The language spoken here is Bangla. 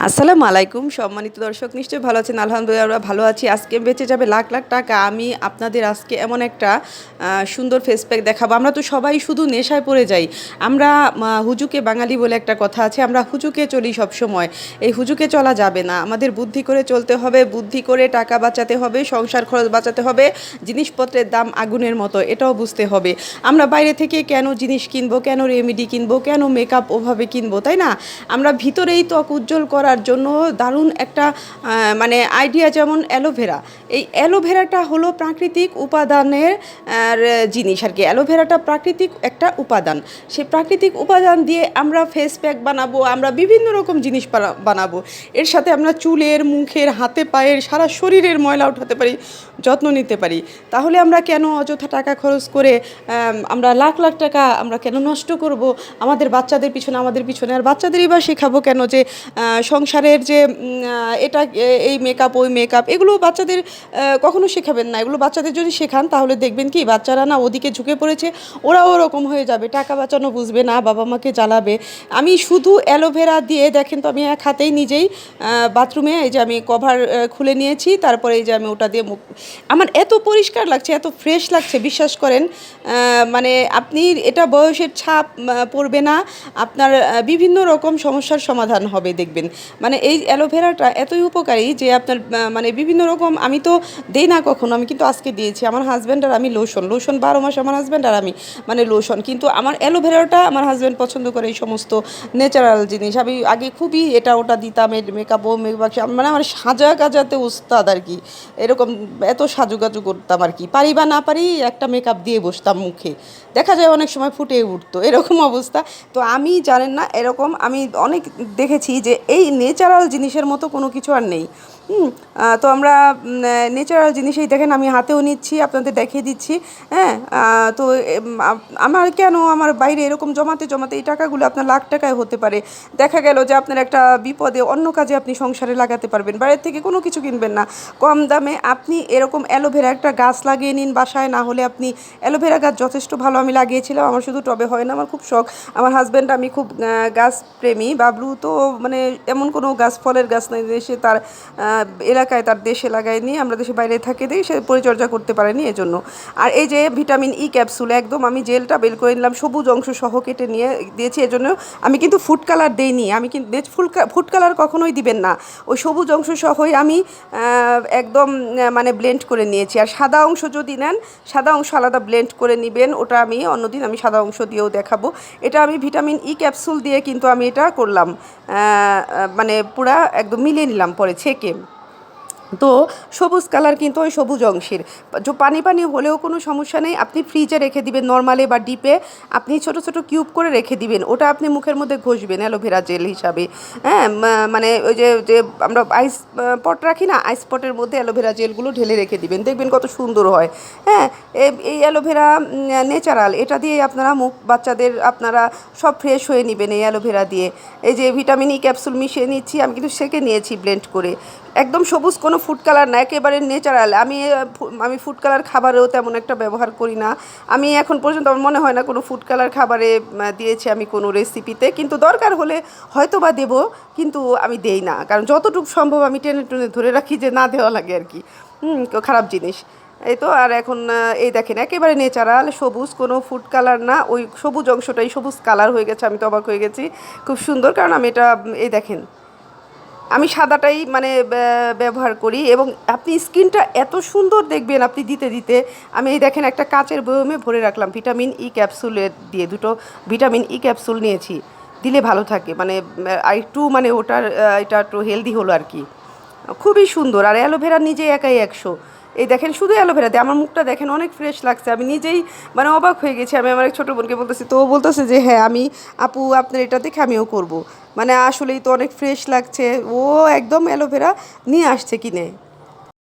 আসসালামু আলাইকুম, সম্মানিত দর্শক নিশ্চয়ই ভালো আছেন, আলহামদুলিল্লাহ আমরা ভালো আছি। আজকে বেঁচে যাবে লাখ লাখ টাকা। আমি আপনাদের আজকে এমন একটা সুন্দর ফেস প্যাক দেখাবো। আমরা তো সবাই শুধু নেশায় পড়ে যাই। আমরা হুজুকে বাঙালি বলে একটা কথা আছে, আমরা হুজুকে চলি সব সময় এই হুজুকে চলা যাবে না। আমাদের বুদ্ধি করে চলতে হবে, বুদ্ধি করে টাকা বাঁচাতে হবে, সংসার খরচ বাঁচাতে হবে, জিনিসপত্রের দাম আগুনের মতো, এটাও বুঝতে হবে। আমরা বাইরে থেকে কেন জিনিস কিনবো, কেন রেমেডি কিনবো, কেন মেকআপ ওভাবে কিনবো, তাই না? আমরা ভিতরেই ত্বক উজ্জ্বল করার জন্য দারুণ একটা মানে আইডিয়া যেমন অ্যালোভেরা এই অ্যালোভেরাটা হলো প্রাকৃতিক উপাদানের জিনিস আর কি। অ্যালোভেরাটা প্রাকৃতিক একটা উপাদান। সেই প্রাকৃতিক উপাদান দিয়ে আমরা ফেস প্যাক বানাবো, আমরা বিভিন্ন রকম জিনিস বানা- বানাবো। এর সাথে আমরা চুলের, মুখের হাতে পায়ের সারা শরীরের ময়লা উঠাতে পারি। যত্ন নিতে পারি। তাহলে আমরা কেন অযথা টাকা খরচ করে আমরা লাখ লাখ টাকা আমরা কেন নষ্ট করব? আমাদের বাচ্চাদের পিছনে, আমাদের পিছনে আর বাচ্চাদেরই বা শেখাবো কেন যে সংসারের যে এটা এই মেকআপ ওই মেকআপ এগুলো বাচ্চাদের কখনো শেখাবেন না। এগুলো বাচ্চাদের যদি শেখান, তাহলে দেখবেন কি, বাচ্চারা না ওদিকে ঝুঁকে পড়েছে, ওরাও ওরকম হয়ে যাবে। টাকা বাঁচানো বুঝবে না, বাবা মাকে জ্বালাবে। আমি শুধু অ্যালোভেরা দিয়ে, দেখেন তো আমি এক হাতেই নিজেই বাথরুমে এই যে আমি কভার খুলে নিয়েছি, তারপরে এই যে আমি ওটা দিয়ে মুখ আমার এত পরিষ্কার লাগছে, এত ফ্রেশ লাগছে, বিশ্বাস করেন। মানে আপনি এটা বয়সের ছাপ পড়বে না। আপনার বিভিন্ন রকম সমস্যার সমাধান হবে, দেখবেন। মানে এই অ্যালোভেরাটা এতই উপকারী যে আপনার মানে বিভিন্ন রকম, আমি তো দেই না কখনো, আমি কিন্তু আজকে দিয়েছি। আমার হাজব্যান্ড আর আমি লোশন লোশন বারো মাস আমার হাজব্যান্ড আর আমি মানে লোশন কিন্তু আমার অ্যালোভেরাটা আমার হাজব্যান্ড পছন্দ করে এই সমস্ত ন্যাচারাল জিনিস। আমি আগে খুবই এটা ওটা দিতাম মেকআপ ও মেকআপ মানে আমার সাজা কাজাতে উস্তাদ আর কি। এরকম এত সাজুগাজু করতাম আর কি। পারি বা না পারি একটা মেকআপ দিয়ে বসতাম মুখে। দেখা যায় অনেক সময় ফুটে উঠতো, এরকম অবস্থা। তো আমি, জানেন না, এরকম আমি অনেক দেখেছি যে এই নেচারাল জিনিসের মতো কোনো কিছু আর নেই। তো আমরা নেচারাল জিনিসই দেখেন আমি হাতেও নিচ্ছি, আপনাদের দেখিয়ে দিচ্ছি হ্যাঁ? তো আমার কেন আমার বাইরে এরকম জমাতে জমাতে এই টাকাগুলো আপনার লাখ টাকায় হতে পারে? দেখা গেল যে আপনার একটা বিপদে অন্য কাজে আপনি সংসারে লাগাতে পারবেন, বাইরের থেকে কোনো কিছু কিনবেন না। কম দামে আপনি এরকম অ্যালোভেরা একটা গাছ লাগিয়ে নিন বাসায়, না হলে আপনি অ্যালোভেরা গাছ যথেষ্ট ভালো আমি লাগিয়েছিলাম, আমার শুধু টবে হয় না, আমার খুব শখ। আমার হাজব্যান্ড আমি খুব গাছ প্রেমী, বাবলু, তো মানে এমন কোনো গাছ, ফলের গাছ নাই সে তার এলাকায় তার দেশে লাগায়নি, আমরা দেশে বাইরে থাকে দিই সে পরিচর্যা করতে পারেনি এজন্য। আর এই যে ভিটামিন ই ক্যাপসুল একদম আমি জেলটা বের করে নিলাম, সবুজ অংশ সহ কেটে নিয়ে দিয়েছি, এজন্য আমি কিন্তু ফুড কালার দেইনি। আমি কিন্তু ফুড ফুড কালার কখনোই দিবেন না। ওই সবুজ অংশ সহই আমি একদম মানে ব্লেন্ড করে নিয়েছি। আর সাদা অংশ যদি নেন, সাদা অংশ আলাদা ব্লেন্ড করে নেবেন, ওটা আমি অন্যদিন আমি সাদা অংশ দিয়েও দেখাবো। এটা আমি ভিটামিন ই ক্যাপসুল দিয়ে কিন্তু আমি এটা করলাম মানে পুরা একদম মিলিয়ে নিলাম পরে, ছেঁকে। তো সবুজ কালার কিন্তু ওই সবুজ অংশের। পানি পানি হলেও কোনো সমস্যা নেই। আপনি ফ্রিজে রেখে দিবেন নর্মালে বা ডিপে আপনি ছোট ছোট কিউব করে রেখে দিবেন। ওটা আপনি মুখের মধ্যে ঘষবেন অ্যালোভেরা জেল হিসাবে। হ্যাঁ মানে ওই যে যে আমরা আইস পট রাখি না আইস পটের মধ্যে অ্যালোভেরা জেলগুলো ঢেলে রেখে দিবেন। দেখবেন কত সুন্দর হয়। হ্যাঁ এই অ্যালোভেরা ন্যাচারাল এটা দিয়ে আপনারা মুখ, বাচ্চাদের আপনারা সব ফ্রেশ হয়ে নেবেন এই অ্যালোভেরা দিয়ে। এই যে ভিটামিন ই ক্যাপসুল মিশিয়ে নিচ্ছি, আমি কিন্তু সেকে নিয়েছি ব্লেন্ড করে। একদম সবুজ কোনো ফুড কালার না, একেবারে ন্যাচারাল আমি আমি ফুড কালার খাবারেও তেমন একটা ব্যবহার করি না। আমি এখন পর্যন্ত আমার মনে হয় না কোনো ফুড কালার খাবারে দিয়েছি আমি কোনো রেসিপিতে কিন্তু দরকার হলে হয়তো বা দেবো, কিন্তু আমি দেই না। কারণ যতটুকু সম্ভব আমি টেনে টেনে ধরে রাখি যে না দেওয়া লাগে আর কি। খারাপ জিনিস। এই তো, আর এখন এই দেখেন, একেবারে নেচারাল সবুজ, কোনো ফুড কালার না। ওই সবুজ অংশটাই সবুজ কালার হয়ে গেছে, আমি তো অবাক হয়ে গেছি। খুব সুন্দর, কারণ আমি এটা, এই দেখেন আমি সাদাটাই মানে ব্যবহার করি এবং আপনি স্কিনটা এত সুন্দর দেখবেন আপনি দিতে দিতে। আমি এই দেখেন একটা কাঁচের বয়মে ভরে রাখলাম, ভিটামিন ই ক্যাপসুলের দিয়ে দুটো ভিটামিন ই ক্যাপসুল নিয়েছি। দিলে ভালো থাকে মানে একটু মানে ওটার এটা একটু হেলদি হলো আর কি। খুবই সুন্দর, আর অ্যালোভেরা নিজে একাই একশো। এই দেখেন, শুধু অ্যালোভেরাতে আমার মুখটা দেখেন অনেক ফ্রেশ লাগছে। আমি নিজেই মানে অবাক হয়ে গেছি। আমি আমার এক ছোটো বোনকে বলতেছি, তো বলতেছে যে হ্যাঁ আমি, আপু, আপনার এটা দেখে আমিও করব। মানে আসলেই তো অনেক ফ্রেশ লাগছে। ও একদম অ্যালোভেরা নিয়ে আসছে কিনে।